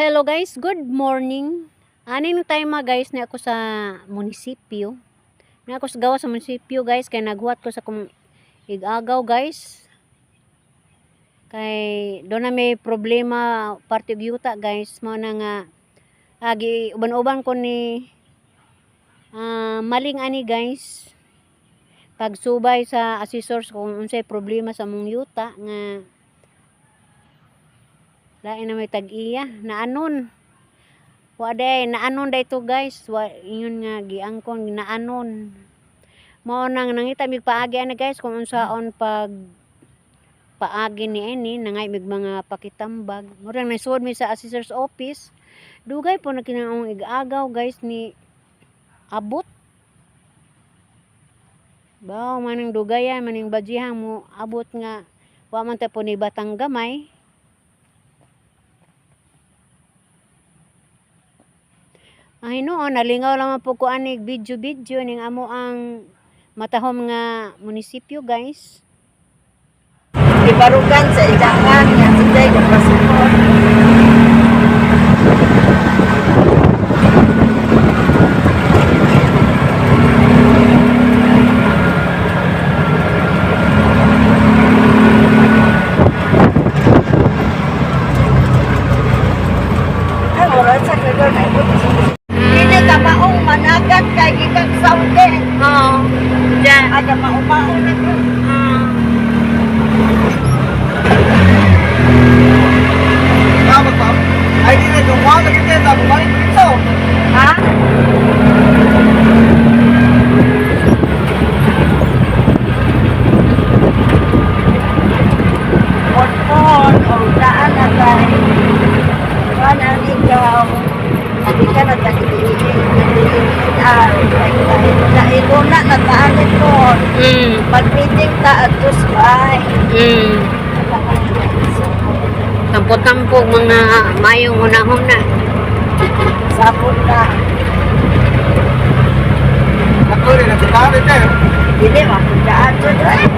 Hello guys, good morning. Aning time guys na ako sa munisipyo. Na ako sa gawa sa munisipyo guys kay naghuwat ko sa kung igagaw guys. Kay do na may problema parte og yuta guys mo na nga agi uban-uban ko ni ah, maling ani guys. Pagsubay sa assessors kung unsay problema sa mong yuta nga lain na may tag-iya na anon wa day na anon day to guys. Wa ingon nga giangkon na anon mao nang nangita mig paagi ani guys kung unsaon pag paagi ni ini nangay mig mga pakitambag. Murang nasuod mi sa assessor's office. Dugay po na kinaong igagaw guys ni abot. Baw maning dugayan maning badjihang mo abot nga wa man ta po ni batang gamay Ay no, nalingaw lang po ko anig video-video ning amo ang matahom nga munisipyo guys. Ibarugan sa ijangan nga today kung pasipon. Ay, wala sa kagal na ito. Hindi ka maong managat kay ikang Saudi. Oo. Diyan. Aga maumao na ito. Dapat ba? Ay, di na yung bumalik dito. Ha? Pon-pon, o daan na tayo. Saan ang ikaw? Hindi ka na tayo Ah, Nailo na, nataanin mo. Mm. Mag-meeting ta at tusbay. Mm. Tampot-tampok mga mayong hunahon na. Sabon na. Ako rin, nagkakalit eh. Hindi, mapundaan to doon.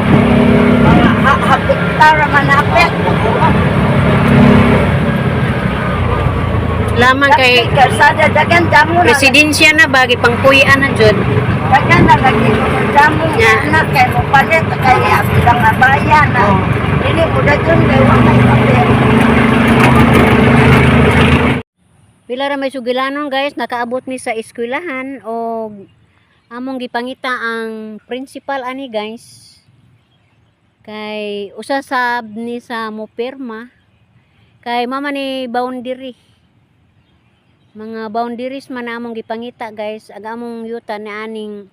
Mga ha- hapit tara manapit. Lamang kay karsada dagan damo na. presidensya na bagi pangpuyan na jud. Dagan na lagi damo Ya. na kay mo palit kay bilang nga bayan na. Dili mo da dun kay wa may papel. Pila ra may sugilanon guys, nakaabot mi sa eskwelahan o among gipangita ang principal ani guys. Kay usa sab ni sa mo pirma kay mama ni boundary. Mga boundaries man among gipangita guys, ag among yuta na aning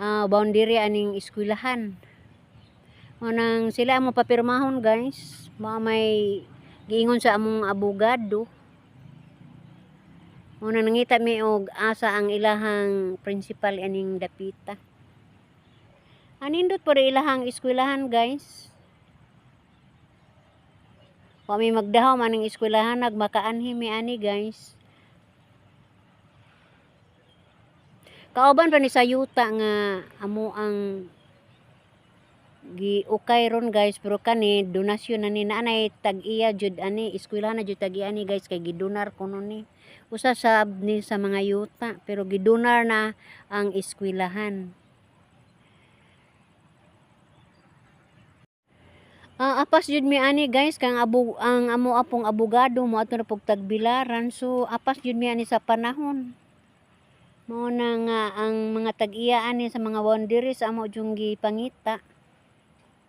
ah, boundary aning eskwelahan. Unang sila mo papirmahon guys, mga may giingon sa among abogado. Una nangita mi og asa ang ilahang principal aning dapita. Anindot po ilahang eskwelahan guys. Wa mi magdahaw maning eskwelahan nagmakaanhi mi ani guys. Kauban pa ni sa yuta nga amo ang gi ukay ron guys. Pero kani donasyon na ni nanay tag-iya jud ani eskwelahan na jud tag-iya ni guys. Kay gidonar kuno ni. Usa sab ni sa mga yuta pero gidonar na ang eskwelahan. Ah, apas jud mi ani guys. Kang abu ang amo apong abogado mo ato na pog tagbilaran so apas jud mi ani sa panahon mo na nga ang mga tag-iya ani sa mga boundaries amo jung gipangita.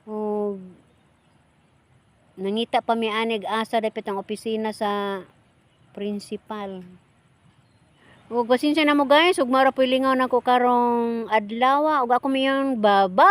O nangita pa mi ani asa dapat ang opisina sa principal ug pasensya na mo guys. Ug mara lingaw na ko karong adlaw ug ako miyon bye bye